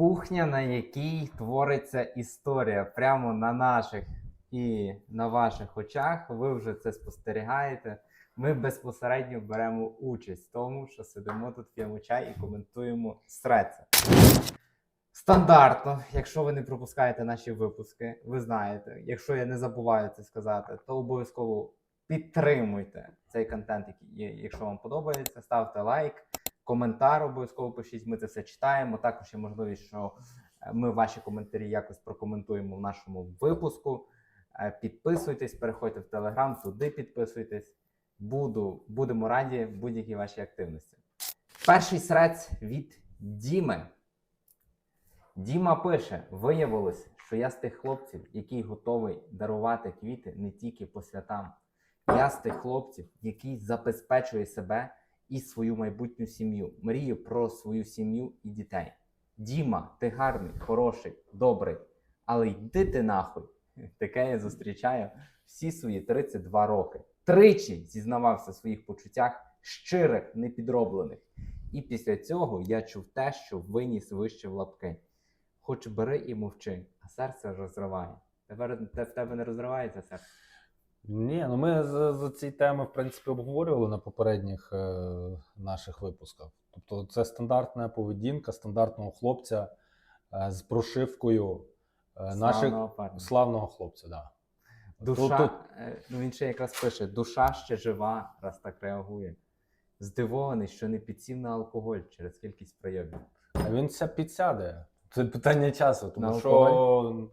Кухня, на якій твориться історія прямо на наших і на ваших очах. Ви вже це спостерігаєте. Ми безпосередньо беремо участь в тому, що сидимо тут, п'ємо чай і коментуємо стреця. Стандартно, якщо ви не пропускаєте наші випуски, ви знаєте, якщо я не забуваю це сказати, то обов'язково підтримуйте цей контент, який є. Якщо вам подобається, ставте лайк, коментар обов'язково пишіть. Ми це все читаємо. Також є можливість, що е, ми ваші коментарі якось прокоментуємо в нашому випуску. Е, Підписуйтесь, переходьте в Телеграм, туди підписуйтесь. Буду, будемо раді будь-якій вашій активності. Перший срець від Діми. Діма пише: виявилось, що я з тих хлопців, який готовий дарувати квіти не тільки по святам. Я з тих хлопців, який забезпечує себе і свою майбутню сім'ю. Мрію про свою сім'ю і дітей. Діма, ти гарний, хороший, добрий, але йди ти нахуй. Таке я зустрічаю всі свої 32 роки. Тричі зізнавався в своїх почуттях, щирих, непідроблених. І після цього я чув те, що виніс вище в лапки. Хоч бери і мовчи, а серце розриває. Тепер в тебе не розривається серце. Ні, ну ми за, за ці теми, в принципі, обговорювали на попередніх е, наших випусках. Тобто, це стандартна поведінка стандартного хлопця е, з прошивкою е, наших Славного парня. славного хлопця. Да. Душа, Тут- е, ну він ще якраз пише: душа ще жива, раз так реагує. Здивований, що не підсів на алкоголь через кількість прийомів. А він ся підсяде. Це питання часу, тому На що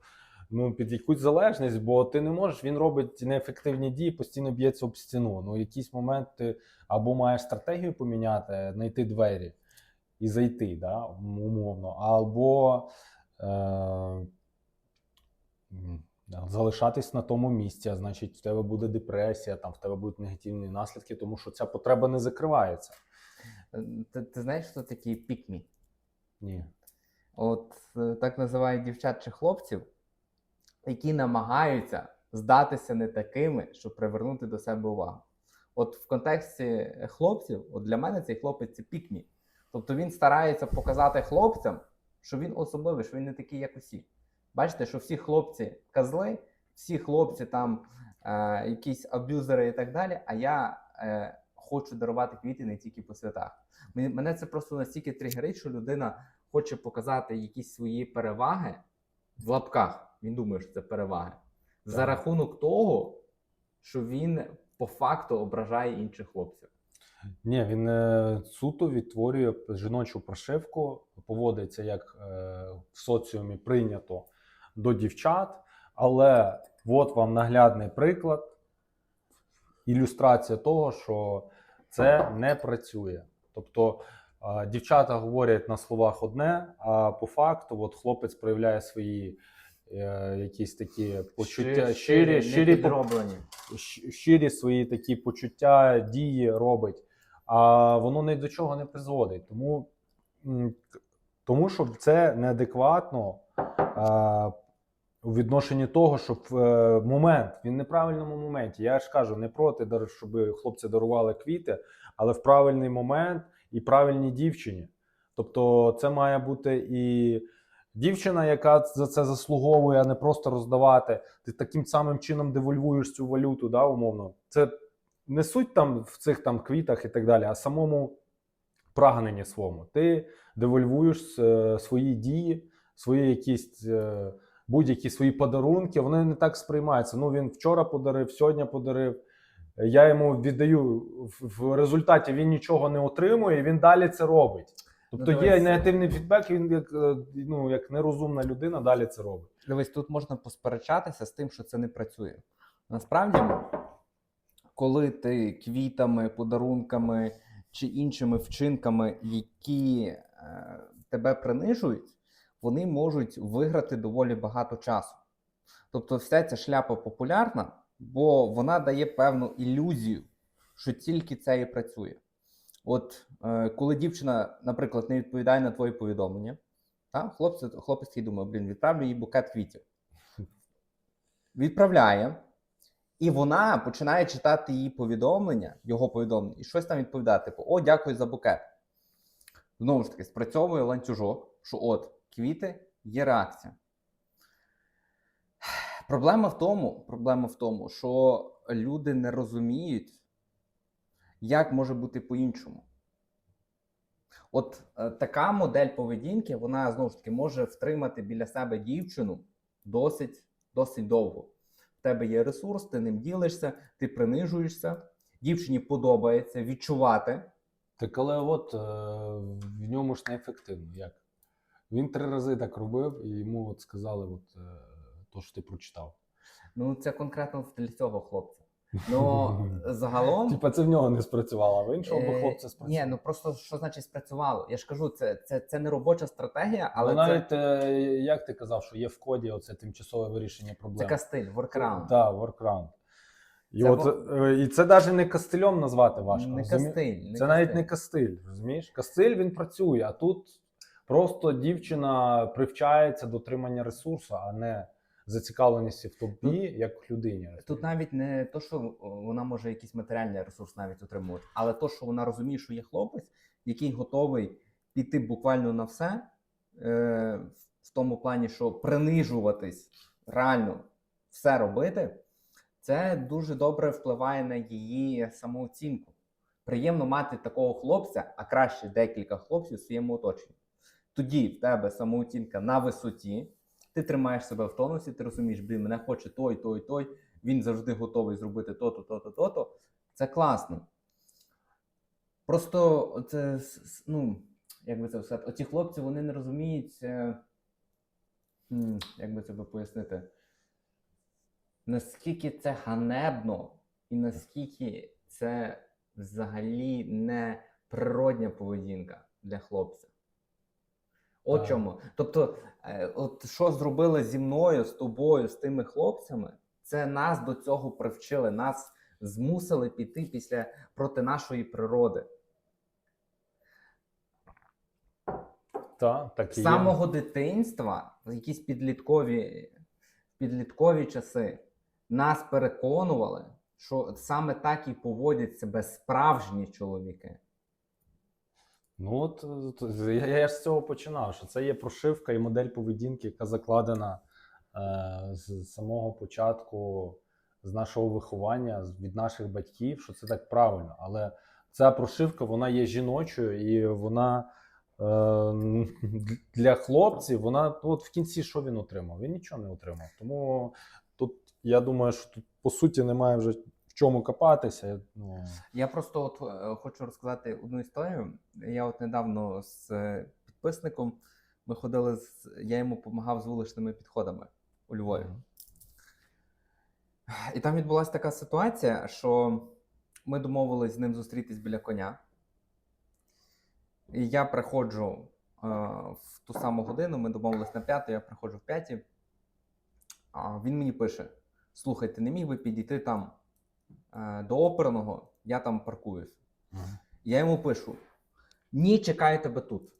ну, під якусь залежність, бо ти не можеш, він робить неефективні дії, постійно б'ється об стіну. Ну, в якийсь момент ти або маєш стратегію поміняти, знайти двері і зайти, да, умовно, або е, залишатись на тому місці, а значить, в тебе буде депресія, там в тебе будуть негативні наслідки, тому що ця потреба не закривається. Е, Ти, ти знаєш, що такі пікмі? Ні. От е, так називають дівчат чи хлопців, які намагаються здатися не такими, щоб привернути до себе увагу. От в контексті хлопців, от для мене цей хлопець це пікмі. Тобто він старається показати хлопцям, що він особливий, що він не такий, як усі. Бачите, що всі хлопці козли, всі хлопці там е, якісь аб'юзери і так далі. А я е, хочу дарувати квіти не тільки по святах. Мене це просто настільки тригерить, що людина хоче показати якісь свої переваги в лапках. Він думає, що це переваги. За рахунок того, що він по факту ображає інших хлопців. Ні, він е, суто відтворює жіночу прошивку, поводиться як е, в соціумі прийнято до дівчат. Але от вам наглядний приклад, ілюстрація того, що це не працює. Тобто е, дівчата говорять на словах одне, а по факту от хлопець проявляє свої якісь такі почуття, щирі, щирі, підроблені. щирі свої такі почуття, дії робить, а воно ні до чого не призводить. Тому, тому що це неадекватно а, у відношенні того, що в е, момент, він в неправильному моменті. Я ж кажу, не проти, щоб хлопці дарували квіти, але в правильний момент і правильній дівчині. Тобто, це має бути і дівчина, яка за це заслуговує, а не просто роздавати ти таким самим чином девольвуєш цю валюту, да, умовно. Це не суть там в цих там квітах і так далі, а самому прагненні своєму. Ти девольвуєш е, свої дії, свої якісь е, будь-які свої подарунки, вони не так сприймаються. Ну, він вчора подарив, сьогодні подарив. Я йому віддаю в, результаті він нічого не отримує, і він далі це робить. Тобто Ну, є негативний фідбек, він як, е, ну, як нерозумна людина далі це робить. Дивись, тут можна посперечатися з тим, що це не працює. Насправді, коли ти квітами, подарунками чи іншими вчинками, які е, тебе принижують, вони можуть виграти доволі багато часу. Тобто, вся ця шляпа популярна, бо вона дає певну ілюзію, що тільки це і працює. От е, коли дівчина, наприклад, не відповідає на твої повідомлення, та, хлопець, хлопець такий думає, блін, відправлю їй букет квітів. Відправляє, і вона починає читати її повідомлення, його повідомлення, і щось там відповідати, типу, о, дякую за букет. Знову ж таки, спрацьовує ланцюжок, що от квіти, є реакція. Проблема в тому, проблема в тому, що люди не розуміють, як може бути по-іншому. От е, така модель поведінки, вона знову ж таки може втримати біля себе дівчину досить, досить довго. В тебе є ресурс, ти ним ділишся, ти принижуєшся, дівчині подобається відчувати. Так але от е, в ньому ж неефективно. Як? Він три рази так робив, і йому от сказали, от, е, то, що ти прочитав. Ну, це конкретно для цього хлопця. Ну, загалом. Типа це в нього не спрацювало, а в іншого би Е, хлопця Ні, ну просто що значить спрацювало? Я ж кажу, це, це, це не робоча стратегія, але Але це, навіть, е, як ти казав, що є в коді оце тимчасове вирішення це кастиль, workaround. Так, workaround. І, Це от, е, і це навіть не кастильом назвати важко. Не розумі- кастиль. Це навіть не кастиль, розумієш? Кастиль він працює, а тут просто дівчина привчається до отримання ресурсу, а не зацікавленості в тобі як людині. Тут навіть не то, що вона може якийсь матеріальний ресурс навіть отримувати, але то, що вона розуміє, що є хлопець, який готовий піти буквально на все, е, в тому плані, що принижуватись, реально все робити, це дуже добре впливає на її самооцінку. Приємно мати такого хлопця, а краще декілька хлопців в своєму оточенні. Тоді в тебе самооцінка на висоті, ти тримаєш себе в тонусі, ти розумієш, блін, мене хоче той, той, той, він завжди готовий зробити то-то, то-то, то-то. Це класно. Просто це, ну, як би це все, оці хлопці вони не розуміють, е, як би це пояснити, наскільки це ганебно і наскільки це взагалі не природня поведінка для хлопця. От Так. чому. Тобто, е, от що зробили зі мною, з тобою, з тими хлопцями, це нас до цього привчили, нас змусили піти після проти нашої природи. Та, так З і є. самого дитинства, в якісь підліткові, підліткові часи, нас переконували, що саме так і поводять себе справжні чоловіки. Ну от я, я ж з цього починав, що це є прошивка і модель поведінки, яка закладена е, з самого початку, з нашого виховання, від наших батьків, що це так правильно. Але ця прошивка вона є жіночою і вона е, для хлопців, вона ну, от в кінці що він отримав? Він нічого не отримав. Тому тут я думаю, що тут по суті немає вже чому копатися. Ну, Я просто от е, хочу розказати одну історію. Я от недавно з е, підписником ми ходили з я йому допомагав з вуличними підходами у Львові. І там відбулася така ситуація, що ми домовились з ним зустрітись біля коня. І я приходжу е, в ту саму годину, ми домовились на п'яту, я приходжу в п'ятій. А він мені пише: слухай, ти не міг би підійти там до оперного, я там паркуюсь. Я йому пишу: Ні, чекаю тебе тут.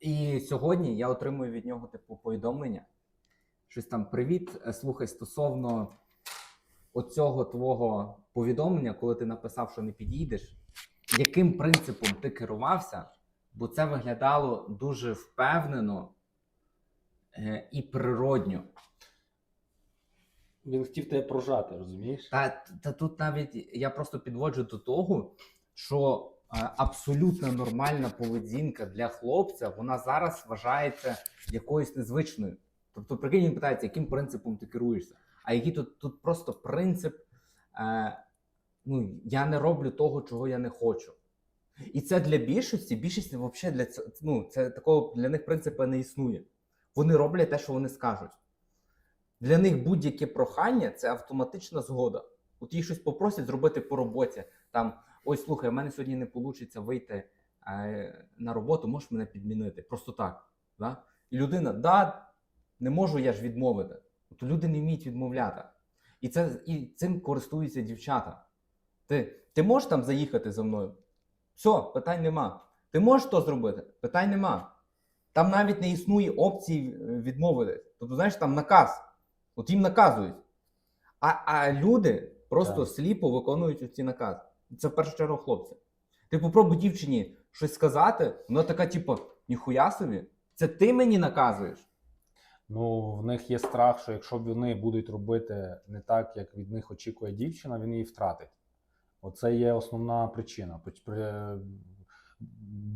І сьогодні я отримую від нього типу повідомлення. Щось там привіт. е, Слухай, стосовно оцього твого повідомлення, коли ти написав, що не підійдеш, яким принципом ти керувався? Бо це виглядало дуже впевнено е, і природньо. Він хотів тебе прожати, розумієш? Та, та тут навіть я просто підводжу до того, що е, абсолютно нормальна поведінка для хлопця, вона зараз вважається якоюсь незвичною. Тобто, прикинь, він питається, яким принципом ти керуєшся? А який тут, тут просто принцип, е, ну, я не роблю того, чого я не хочу. І це для більшості, більшості взагалі для цього, ну, це такого для них принципу не існує. Вони роблять те, що вони скажуть. Для них будь-яке прохання це автоматична згода. От їх щось попросять зробити по роботі. Там, ой, слухай, у мене сьогодні не вийде вийти е, на роботу, можеш мене підмінити. Просто так. Да? І людина, да, не можу я ж відмовити. От люди не вміють відмовляти. І, це, і цим користуються дівчата. Ти, ти можеш там заїхати за мною? Все, питань нема. Ти можеш то зробити? Питань нема. Там навіть не існує опції е, відмовитись. Тобто, знаєш, там наказ. От їм наказують. А, а люди просто Так. сліпо виконують ці накази. Це в першу чергу хлопці. Ти попробуй дівчині щось сказати, вона така, типу, ніхуя собі, Це ти мені наказуєш. Ну, в них є страх, що якщо вони будуть робити не так, як від них очікує дівчина, він її втратить. Оце є основна причина.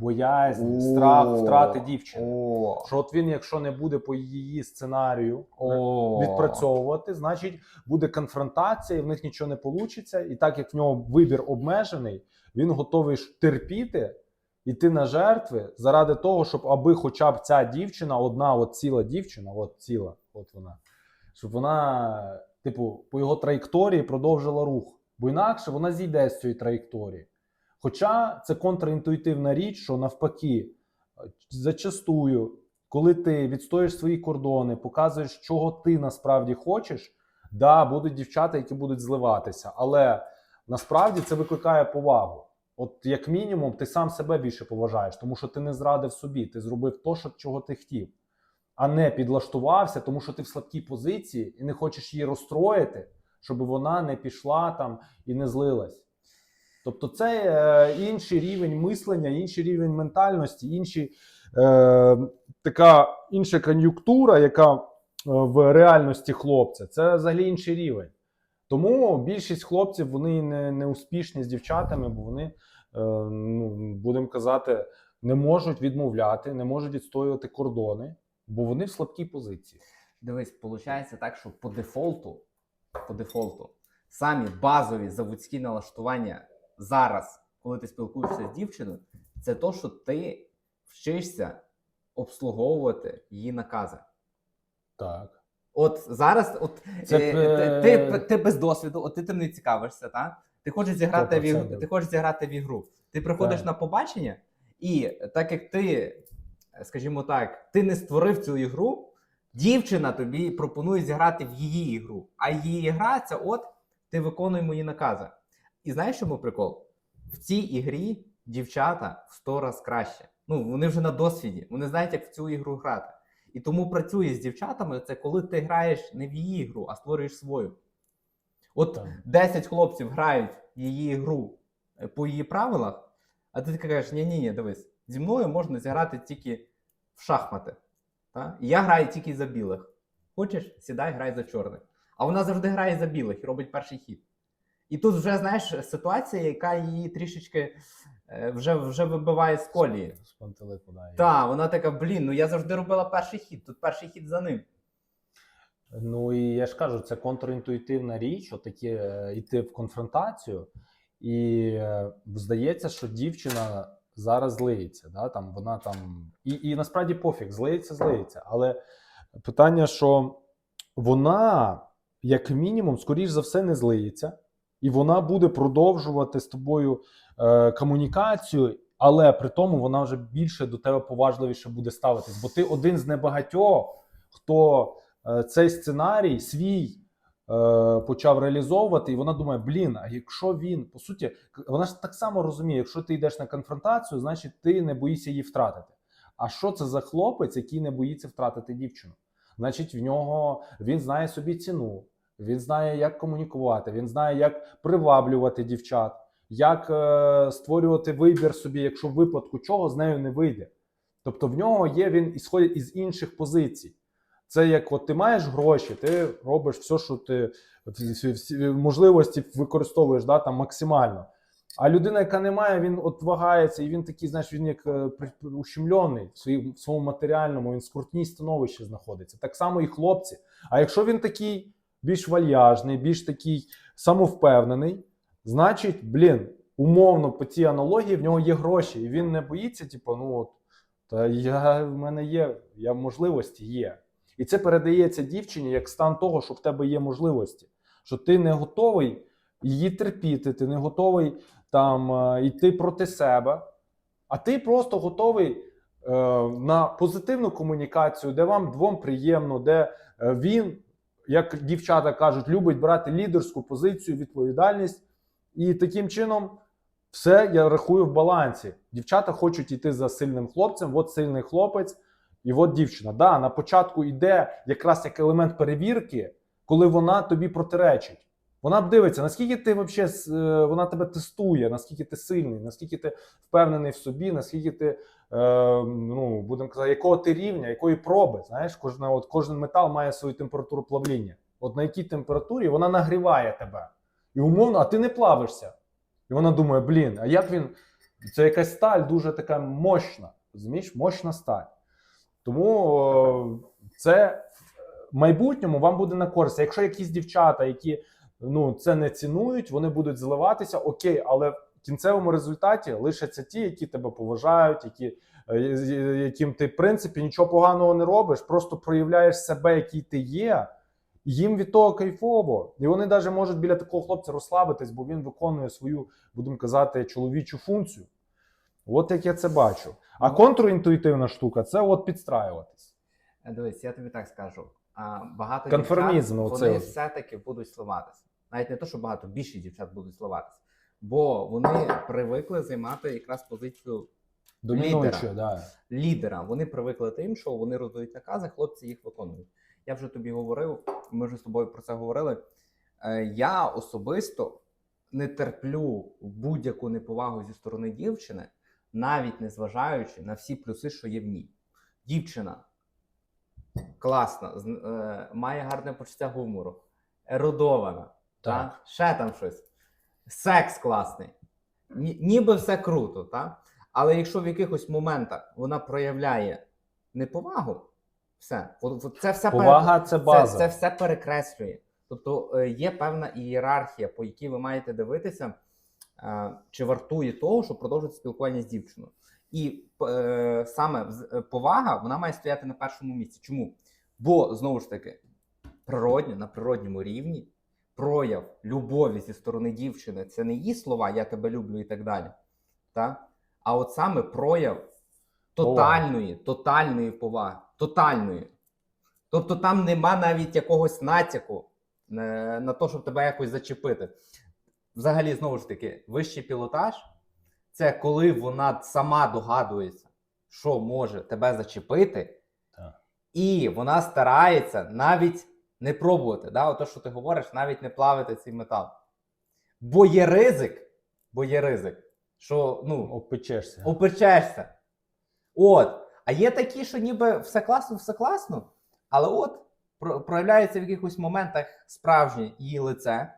Боязнь, страх втрати дівчини. О, Що от він, якщо не буде по її сценарію о. відпрацьовувати, значить буде конфронтація, і в них нічого не вийде. І так як в нього вибір обмежений, він готовий терпіти, іти на жертви заради того, щоб аби хоча б ця дівчина, одна от ціла дівчина, от ціла, от вона, щоб вона, типу, по його траєкторії продовжила рух. Бо інакше вона зійде з цієї траєкторії. Хоча це контрінтуїтивна річ, що навпаки, зачастую, коли ти відстоїш свої кордони, показуєш, чого ти насправді хочеш, да, будуть дівчата, які будуть зливатися, але насправді це викликає повагу. От як мінімум, ти сам себе більше поважаєш, тому що ти не зрадив собі, ти зробив то, що, чого ти хотів, а не підлаштувався, тому що ти в слабкій позиції і не хочеш її розстроїти, щоб вона не пішла там і не злилась. Тобто, це е, інший рівень мислення, інший рівень ментальності, інші, е, така інша кон'юнктура, яка е, в реальності хлопця, це взагалі інший рівень. Тому більшість хлопців вони не, не успішні з дівчатами, бо вони, е, ну, будемо казати, не можуть відмовляти, не можуть відстоювати кордони, бо вони в слабкій позиції. Дивись, виходить так, що по дефолту, по дефолту, самі базові заводські налаштування зараз, коли ти спілкуєшся з дівчиною, це то, що ти вчишся обслуговувати її накази. Так. От зараз, от Це е, ти, ти, ти без досвіду, от ти тим не цікавишся, так? Ти хочеш зіграти в ігру, 100%. ти хочеш зіграти в ігру. Ти приходиш Так. на побачення, і так як ти, скажімо так, ти не створив цю ігру, дівчина тобі пропонує зіграти в її ігру. А її гра це от ти виконуй мої накази. І знаєш, чому прикол? В цій ігрі дівчата в 100 раз краще. Ну, вони вже на досвіді, вони знають, як в цю ігру грати. І тому працює з дівчатами це коли ти граєш не в її гру, а створюєш свою. От Так. 10 хлопців грають її гру е, по її правилах, а ти така кажеш, ні, ні, ні, дивись, зі мною можна зіграти тільки в шахмати. Та? І я граю тільки за білих. Хочеш, сідай, грай за чорних. А вона завжди грає за білих і робить перший хід. І тут вже, знаєш, ситуація, яка її трішечки е, вже, вже вибиває з колії. З пантелику, да. Так, вона така, блін, ну я завжди робила перший хід, тут перший хід за ним. Ну і я ж кажу, це контрінтуїтивна річ, отакі е, йти в конфронтацію, і е, здається, що дівчина зараз злиється. Да? Там, вона там... І, і насправді пофіг, злиється, злиється. Але питання, що вона, як мінімум, скоріш за все, не злиється, і вона буде продовжувати з тобою е, комунікацію, але при тому вона вже більше до тебе поважливіше буде ставитись, бо ти один з небагатьох, хто е, цей сценарій свій е, почав реалізовувати, і вона думає: блін, а якщо він по суті, вона ж так само розуміє, якщо ти йдеш на конфронтацію, значить ти не боїшся її втратити. А що це за хлопець, який не боїться втратити дівчину? Значить, в нього він знає собі ціну, він знає, як комунікувати, він знає, як приваблювати дівчат, як е, створювати вибір собі, якщо в випадку чого з нею не вийде. Тобто в нього є він ісходить із інших позицій. Це як от ти маєш гроші, ти робиш все, що ти всі, можливості використовуєш да, там, максимально. А людина, яка не має, він от вагається, і він такий, знаєш, він як е, ущемлений в своїм в своєму матеріальному, він в скрутній становищі знаходиться. Так само і хлопці. А якщо він такий більш вальяжний, більш такий самовпевнений, значить, блін, умовно по цій аналогії в нього є гроші, і він не боїться, типу, ну от, та я в мене є, я можливості є. І це передається дівчині як стан того, що в тебе є можливості, що ти не готовий її терпіти, ти не готовий там е, йти проти себе, а ти просто готовий е, на позитивну комунікацію, де вам двом приємно, де е, він, як дівчата кажуть, любить брати лідерську позицію, відповідальність. І таким чином все я рахую в балансі. Дівчата хочуть йти за сильним хлопцем, от сильний хлопець, і от дівчина. Да, на початку йде якраз як елемент перевірки, коли вона тобі протиречить. Вона б дивиться, наскільки ти вообще, е, вона тебе тестує, наскільки ти сильний, наскільки ти впевнений в собі, наскільки ти ну, будемо казати, якого ти рівня, якої проби. Знаєш, кожна, от, кожен метал має свою температуру плавління. От на якій температурі вона нагріває тебе. І умовно, а ти не плавишся. І вона думає: блін, а як він. Це якась сталь дуже така мощна. Розумієш, мощна сталь. Тому це в майбутньому вам буде на користь. Якщо якісь дівчата, які ну, це не цінують, вони будуть зливатися, окей, але кінцевому результаті лишаться ті, які тебе поважають, які, е, яким ти, в принципі, нічого поганого не робиш, просто проявляєш себе, який ти є. Їм від того кайфово. І вони навіть можуть біля такого хлопця розслабитись, бо він виконує свою, будемо казати, чоловічу функцію. От як я це бачу. А контрінтуїтивна штука це от підстраюватись. Е, Дивись, я тобі так скажу. Багато Конформізм дівчат, вони все-таки будуть сливатися. Навіть не то, що багато, більше дівчат будуть сливатися. Бо вони привикли займати якраз позицію Домінуюче, да. лідера. Вони привикли тим, що вони роздають накази, хлопці їх виконують. Я вже тобі говорив, ми вже з тобою про це говорили. Е, Я особисто не терплю будь-яку неповагу зі сторони дівчини, навіть не зважаючи на всі плюси, що є в ній. Дівчина класна, е, має гарне почуття гумору, ерудована, Так. та? ще там щось. Секс класний. Ніби все круто, та? але якщо в якихось моментах вона проявляє неповагу, все, це все пере- це база. це, це все перекреслює. Тобто е, є певна ієрархія, по якій ви маєте дивитися, е, чи вартує того, щоб продовжити спілкування з дівчиною. І е, саме е, повага вона має стояти на першому місці. Чому? Бо знову ж таки, природньо, на природньому рівні прояв любові зі сторони дівчини це не її слова Я тебе люблю і так далі. Та? А от саме прояв тотальної, тотальної поваги. Тотальної. Тобто там нема навіть якогось натяку е, на те, щоб тебе якось зачепити. Взагалі, знову ж таки, вищий пілотаж це коли вона сама догадується, що може тебе зачепити, Так. і вона старається навіть не пробувати. Да? Ото, що ти говориш, навіть не плавити цей метал. Бо є ризик, бо є ризик, що ну, Обпечешся. опечешся. От. А є такі, що ніби все класно, все класно, але от про- проявляється в якихось моментах справжнє її лице,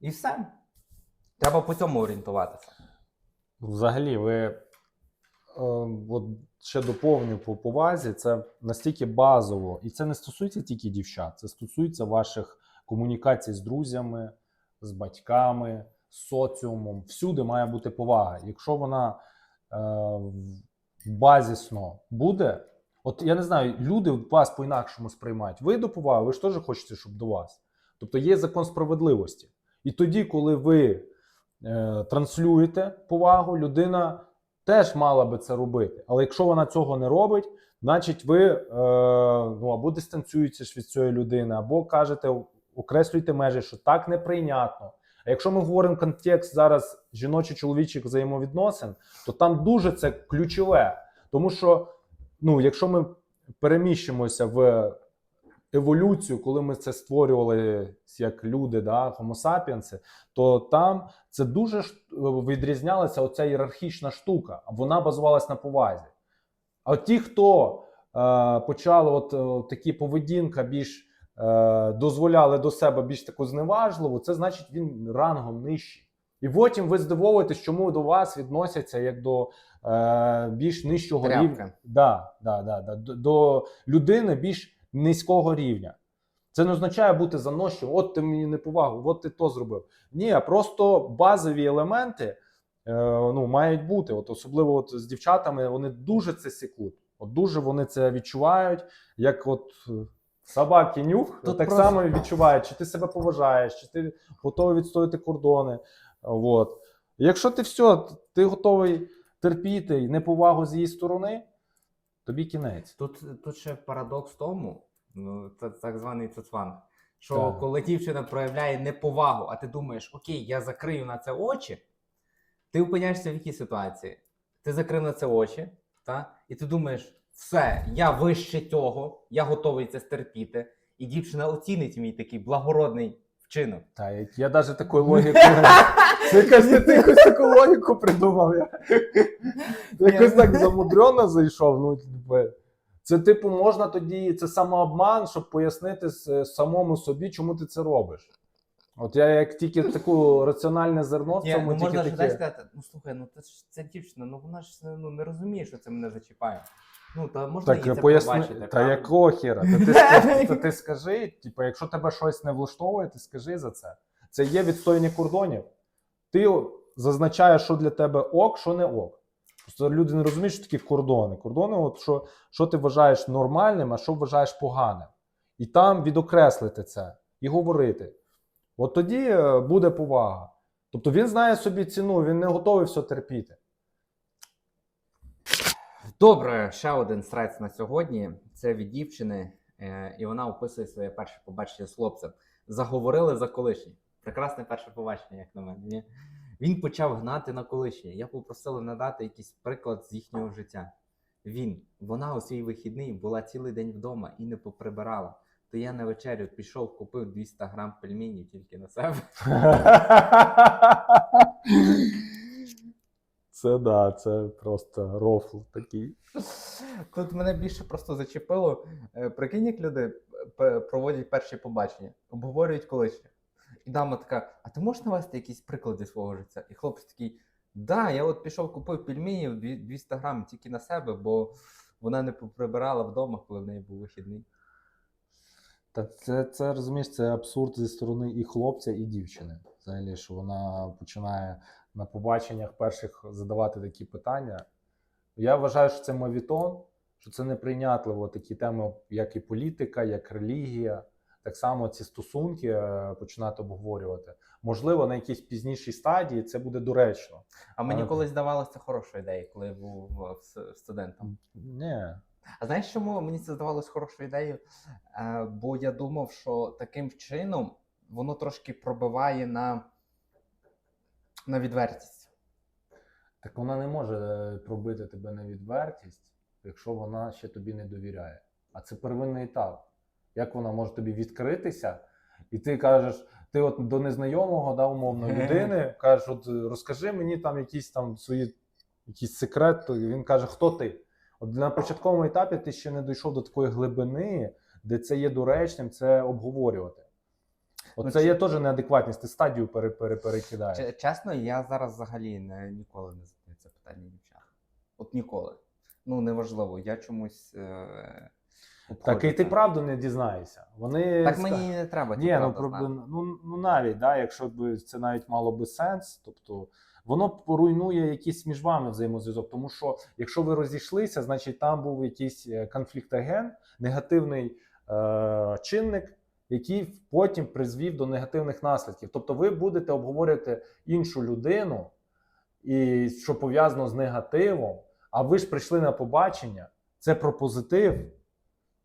і все. Треба по цьому орієнтуватися. Взагалі, ви е, от ще доповню по повазі, це настільки базово, і це не стосується тільки дівчат, це стосується ваших комунікацій з друзями, з батьками, з соціумом. Всюди має бути повага. Якщо вона е, базісно буде, от я не знаю, люди вас по-інакшому сприймають. Ви до поваги, ви ж теж хочете, щоб до вас. Тобто є закон справедливості. І тоді, коли ви е, транслюєте повагу, людина теж мала би це робити. Але якщо вона цього не робить, значить ви е, ну, або дистанціюєтеся від цієї людини, або кажете, окреслюйте межі, що так неприйнятно. А якщо ми говоримо контекст зараз жіночо-чоловічих взаємовідносин, то там дуже це ключове. Тому що, ну, якщо ми переміщимося в еволюцію, коли ми це створювали як люди, да, homo sapiens, то там це дуже ж- відрізнялася оця ієрархічна штука. Вона базувалась на повазі. А от ті, хто е, почали от, е, такі поведінка більш е, дозволяли до себе більш таку зневажливу, це значить він рангом нижчий. І потім ви здивовуєтесь, чому до вас відносяться як до е, більш нижчого рівня. Да, да, да, да, до, до людини більш низького рівня. Це не означає бути заносчивим, от ти мені не повагу, от ти то зробив. Ні, просто базові елементи е, ну, мають бути. От особливо от з дівчатами вони дуже це секуть. От дуже вони це відчувають, як от е, собаки нюх, Тут так просто- само відчувають, чи ти себе поважаєш, чи ти готовий відстояти кордони. От. Якщо ти все, ти готовий терпіти неповагу з її сторони, тобі кінець. Тут, тут ще парадокс в тому, ну, це так званий цуцванг, що Так. коли дівчина проявляє неповагу, а ти думаєш, окей, я закрию на це очі, ти опиняєшся в якій ситуації? Ти закрив на це очі, та? і ти думаєш, все, я вище цього, я готовий це стерпіти. І дівчина оцінить мій такий благородний вчинок. Та, я навіть таку логіку. Це якась ти якусь таку логіку придумав. Я якось так замудрено зайшов. Ну, типу, це, типу, можна тоді, це самообман, щоб пояснити самому собі, чому ти це робиш. От я як тільки таку раціональне зерно в Ні, цьому ну тільки можна ж сказати, ну слухай, ну це ж це дівчина, ну вона ж ну, не розуміє, що це мене зачіпає. Ну, та можна Так я це поясни, пробачити. та правильно? якого хера? Та ти, скажи, та ти скажи, типу, якщо тебе щось не влаштовує, ти скажи за це. Це є відстояння кордонів. Ти зазначаєш, що для тебе ок, що не ок. Просто люди не розуміють, що такі кордони. Кордони, от що, що ти вважаєш нормальним, а що вважаєш поганим. І там відокреслити це і говорити. От тоді е, буде повага. Тобто він знає собі ціну, він не готовий все терпіти. Добре, ще один страйц на сьогодні. Це від дівчини, е, і вона описує своє перше побачення з хлопцем. Заговорили за колишній. Прекрасне перше побачення, як на мене. Ні? Він почав гнати на колишнє. Я попросила надати якийсь приклад з їхнього життя. Він, вона у свій вихідний була цілий день вдома і не поприбирала. То я на вечерю пішов, купив 200 грам пельменів тільки на себе. Це да, це просто рофл такий. Тут мене більше просто зачепило. Е, Прикинь, як люди проводять перші побачення, обговорюють колишнє. І дама така: а ти можеш навести якісь приклади свого життя? І хлопець такий: Да, я от пішов, купив пельменів 200 грам тільки на себе, бо вона не прибирала вдома, коли в неї був вихідний. Та це, це розумієш, це абсурд зі сторони і хлопця, і дівчини. Взагалі, що вона починає на побаченнях перших задавати такі питання. Я вважаю, що це мовітон, що це неприйнятливо такі теми, як і політика, як релігія. Так само ці стосунки е, починати обговорювати. Можливо, на якійсь пізнішій стадії це буде доречно. А мені Але- колись здавалося хорошою ідеєю, коли я був е, студентом. Ні. А знаєш, чому мені це здавалось хорошою ідеєю? Е, бо я думав, що таким чином воно трошки пробиває на, на відвертість. Так вона не може е, пробити тебе на відвертість, якщо вона ще тобі не довіряє. А це первинний етап. Як вона може тобі відкритися, і ти кажеш, ти от до незнайомого, да, умовно, людини, кажеш, от е, розкажи мені там якісь там свої якийсь секрет, то він каже, хто ти? От на початковому етапі ти ще не дійшов до такої глибини, де це є доречним, це обговорювати. От Ну, це є теж неадекватність, ти стадію пере, пере, перекидаєш. Чесно, я зараз взагалі не, ніколи не задаю це питання дівчат. От ніколи. Ну, неважливо, я чомусь. Е, Так і ти правду не дізнаєшся. Вони Так мені не треба. Ні, ну, про- ну, ну навіть, да, якщо б це навіть мало би сенс, тобто воно поруйнує якийсь між вами взаємозв'язок. Тому що якщо ви розійшлися, значить там був якийсь е, конфліктоген, негативний е- чинник, який потім призвів до негативних наслідків. Тобто ви будете обговорювати іншу людину, і що пов'язано з негативом, а ви ж прийшли на побачення, це про позитив.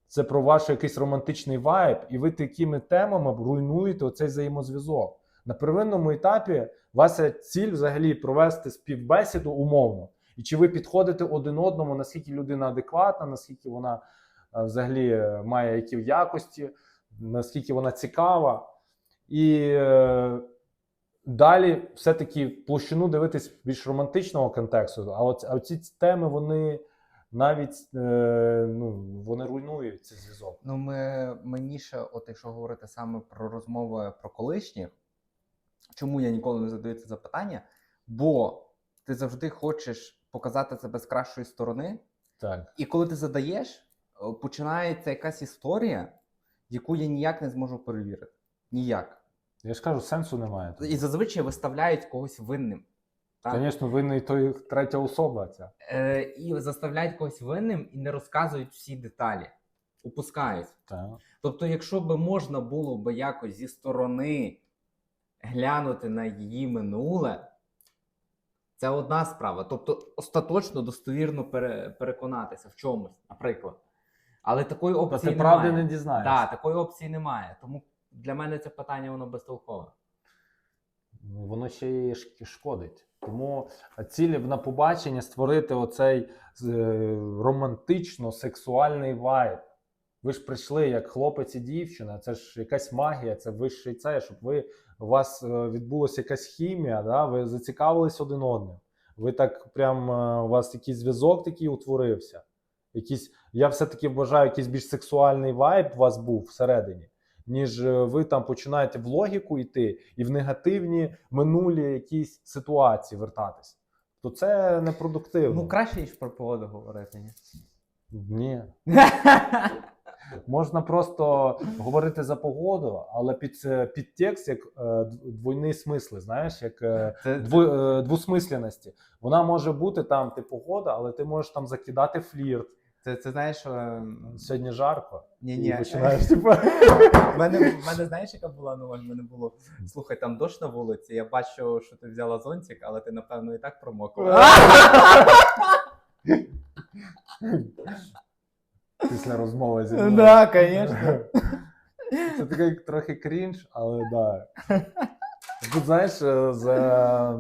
Це про ваш якийсь романтичний вайб, і ви такими темами руйнуєте оцей взаємозв'язок. На первинному етапі ваша ціль взагалі провести співбесіду умовно. І чи ви підходите один одному, наскільки людина адекватна, наскільки вона е, взагалі е, має які якості, наскільки вона цікава. І е, далі все-таки площину дивитись більш романтичного контексту. А, а ці теми вони навіть е, ну, вони руйнують цей зв'язок. Ну, ми, мені ще, от якщо говорити саме про розмови про колишніх, чому я ніколи не задаю це запитання? Бо ти завжди хочеш показати себе з кращої сторони, Так. і коли ти задаєш, починається якась історія, яку я ніяк не зможу перевірити. Ніяк. Я ж кажу, сенсу немає. І зазвичай виставляють когось винним. Звісно, винний той третя особа. Ця. Е, і заставляють когось винним і не розказують всі деталі, упускають. Так. Тобто, якщо би можна було би якось зі сторони глянути на її минуле, це одна справа. Тобто, остаточно достовірно пере, переконатися в чомусь, наприклад. Але такої Та опції ти правди немає. не дізнаєшся. Да, такої опції немає. Тому для мене це питання воно безтолкове. Ну, Воно ще й шкодить. Тому ціль на побачення створити оцей е, романтично-сексуальний вайб. Ви ж прийшли як хлопець і дівчина, це ж якась магія, це вищий це, щоб ви у вас е, відбулася якась хімія, да? ви зацікавились один одним. Ви так прям е, у вас якийсь зв'язок такий утворився. Якийсь, я все-таки вважаю, якийсь більш сексуальний вайб у вас був всередині, ніж е, ви там починаєте в логіку йти і в негативні минулі якісь ситуації вертатись. То це непродуктивно. Ну, краще, ніж про погоду говорити. Ні? Ні. Можна просто говорити за погоду, але під, це- підтекст як е, двойний смисли, знаєш, як е, дво, е, двусмисленності. Вона може бути там, ти погода, але ти можеш там закидати флірт. Це, це знаєш, ем, Сьогодні жарко. Ні, ні. починаєш, типу. В мене, в мене знаєш, яка була новина? В мене було. Слухай, там дощ на вулиці. Я бачу, що ти взяла зонтик, але ти, напевно, і так промокла. Після розмови зі мною. Да, конечно. Це такий трохи крінж, але да. Тут, знаєш, е, з,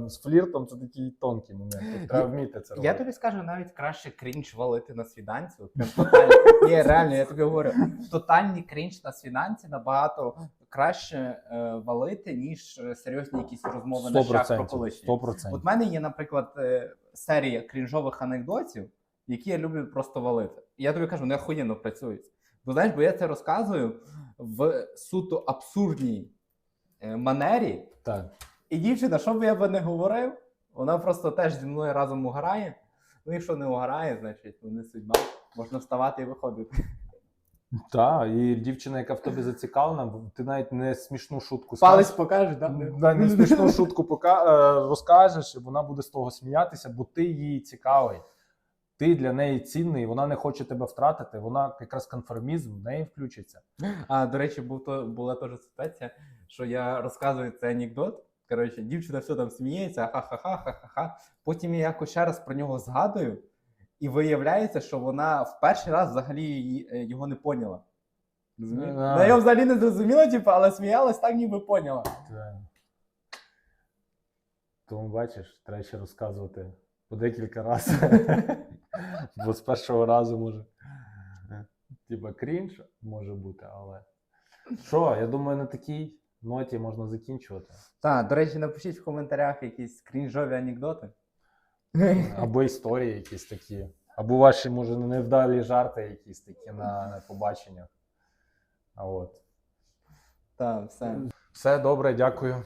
з фліртом це такий тонкий момент. Тут Треба вміти це робити. Я тобі скажу, навіть краще крінж валити на свіданці. От прям тотальний. Ні, реально, я тобі говорю, тотальний крінж на свіданці набагато краще е, валити, ніж е, серйозні якісь розмови на шах про 100%. колишнє. 100%. От в мене є, наприклад, е, серія крінжових анекдотів, які я люблю просто валити. І я тобі кажу, вони охуєнно працюють. Бо знаєш, бо я це розказую в суто абсурдній манері. Так. І дівчина, що б я би не говорив, вона просто теж зі мною разом уграє. Ну, якщо не уграє, значить ну, не судьба. Можна вставати і виходити. Так, і дівчина, яка в тобі зацікавлена, ти навіть не смішну шутку Палець покажеш, да? Да, не смішну шутку пока, е, розкажеш, вона буде з того сміятися, бо ти їй цікавий. Ти для неї цінний, вона не хоче тебе втратити, вона якраз конформізм в неї включиться. А, до речі, був то, була теж ситуація, що я розказую цей анекдот. Коротше, дівчина все там сміється, ха-ха-ха, ха-ха-ха. Потім я якось ще раз про нього згадую, і виявляється, що вона в перший раз взагалі е, його не поняла. Розумієш? А. Вона його взагалі не зрозуміла, типу, але сміялась так, ніби поняла. Тому бачиш, треба ще розказувати по декілька разів. Бо з першого разу може. Типа крінж може бути, але. Що, я думаю, на такій ноті можна закінчувати. Так, до речі, напишіть в коментарях якісь крінжові анекдоти. Або історії якісь такі. Або ваші, може, невдалі жарти якісь такі на, на побаченнях. А от. Так, все. Все добре, дякую.